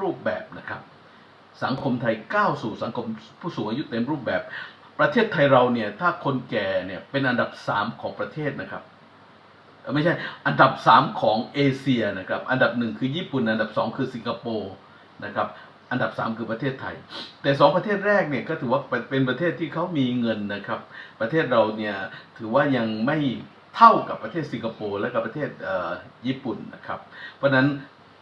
รูปแบบนะครับ สังคมไทยก้าวสู่สังคมผู้สูงอายุเต็มรูปแบบ ประเทศไทยเราเนี่ยถ้าคนแก่เนี่ยเป็นอันดับสามของประเทศนะครับไม่ใช่อันดับสามของเอเชียนะครับ อันดับหนึ่งคือญี่ปุ่น อันดับสองคือสิงคโปร์นะครับอันดับสามคือประเทศไทย แต่สองประเทศแรกเนี่ยก็ถือว่าเป็นประเทศที่เขามีเงินนะครับ ประเทศเราเนี่ยถือว่ายังไม่เท่ากับประเทศสิงคโปร์และกับประเทศญี่ปุ่นนะครับ เพราะฉะนั้น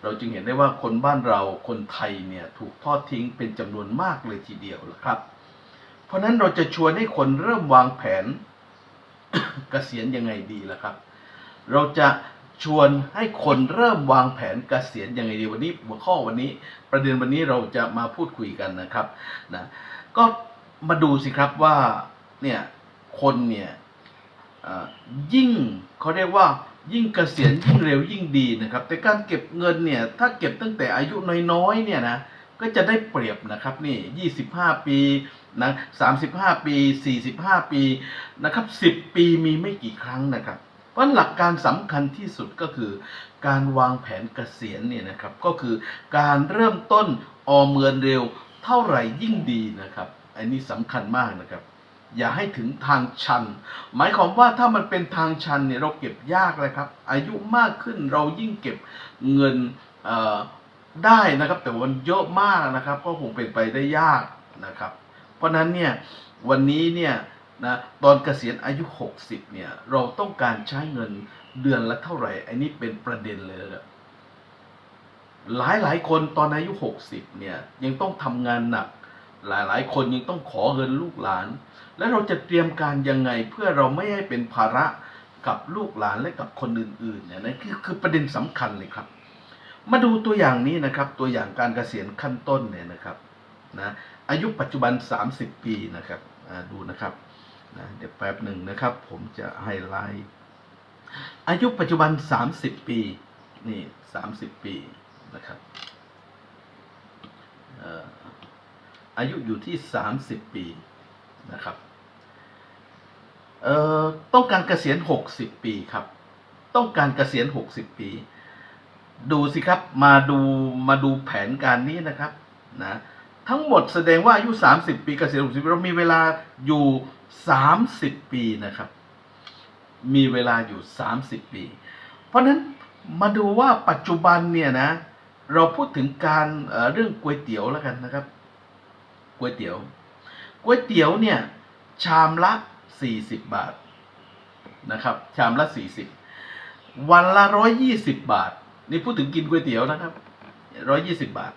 เราจึงเห็นได้ว่าคนบ้านเราคนไทยเนี่ยถูกทอดทิ้งเป็นจำนวนมากเลยทีเดียวนะครับ เพราะนั้นเราจะชวนให้คนเริ่มวางแผนเกษียณยังไงดีล่ะครับ เราจะชวนให้คนเริ่มวางแผนเกษียณยังไงดีวันนี้หัวข้อวันนี้ ประเด็นวันนี้เราจะมาพูดคุยกันนะครับนะก็มาดูสิครับว่าเนี่ยคนเนี่ย ยิ่งเขาเรียกว่ายิ่งเกษียณยิ่งเร็วยิ่งดีนะครับ แต่การเก็บเงินเนี่ยถ้าเก็บตั้งแต่อายุน้อยๆเนี่ยนะก็จะได้เปรียบนะครับนี่25 ปีนะ35 ปี 45 ปีนะครับ 10 ปีมีไม่กี่ครั้งนะครับ เพราะหลักการสำคัญที่สุดก็คือ การวางแผนเกษียณเนี่ยนะครับก็คือการเริ่มต้นออมเงินเร็วเท่าไหร่ยิ่งดีนะครับ อันนี้สำคัญมากนะครับ อย่าให้ถึงทางชัน หมายความว่าถ้ามันเป็นทางชันเนี่ยเราเก็บยากเลยครับ อายุมากขึ้นเรายิ่งเก็บเงินได้นะครับ แต่วันเยอะมากนะครับ ก็คงเป็นไปได้ยากนะครับ เพราะฉะนั้นเนี่ยวันนี้เนี่ยนะตอนเกษียณอายุ 60เนี่ยเราต้องการใช้เงินเดือนละเท่าไหร่อันนี้เป็นประเด็นเลยนะครับหลายหลายคนตอนอายุ 60เนี่ยยังต้องทำงานหนัก หลายๆ คนยังต้องขอเงินลูกหลาน แล้วเราจะเตรียมการยังไงเพื่อเราไม่ให้เป็นภาระกับลูกหลานและกับคนอื่นๆเนี่ยนะคือคือประเด็นสำคัญเลยครับ มาดูตัวอย่างนี้นะครับ ตัวอย่างการเกษียณขั้นต้นเนี่ยนะครับนะอายุปัจจุบัน 30 ปีนะครับดูนะครับนะเดี๋ยวแป๊บหนึ่งนะครับ ผมจะไฮไลท์อายุปัจจุบัน 30 ปีนี่ 30 ปีนะครับเอายุอยู่ที่ 30 ปีนะครับเอ่อต้องการเกษียณ 60 ปีครับ ต้องการเกษียณ 60 ปี ดูสิครับมาดูมาดูแผนการนี้นะครับนะทั้งหมดแสดงว่าอายุ 30 ปีเกษียณ 60 ปีเรามีเวลาอยู่ 30 ปีนะครับ มีเวลาอยู่ 30 ปี เพราะฉะนั้นมาดูว่าปัจจุบันเนี่ยนะเราพูดถึงการเเรื่องก๋วยเตี๋ยวแล้วกันนะครับ ก๋วยเตี๋ยวก๋วยเตี๋ยวเนี่ยชามละ40บาทนะครับ ชามละ40วันละ120บาท นี่พูดถึงกินก๋วยเตี๋ยวนะครับ120บาท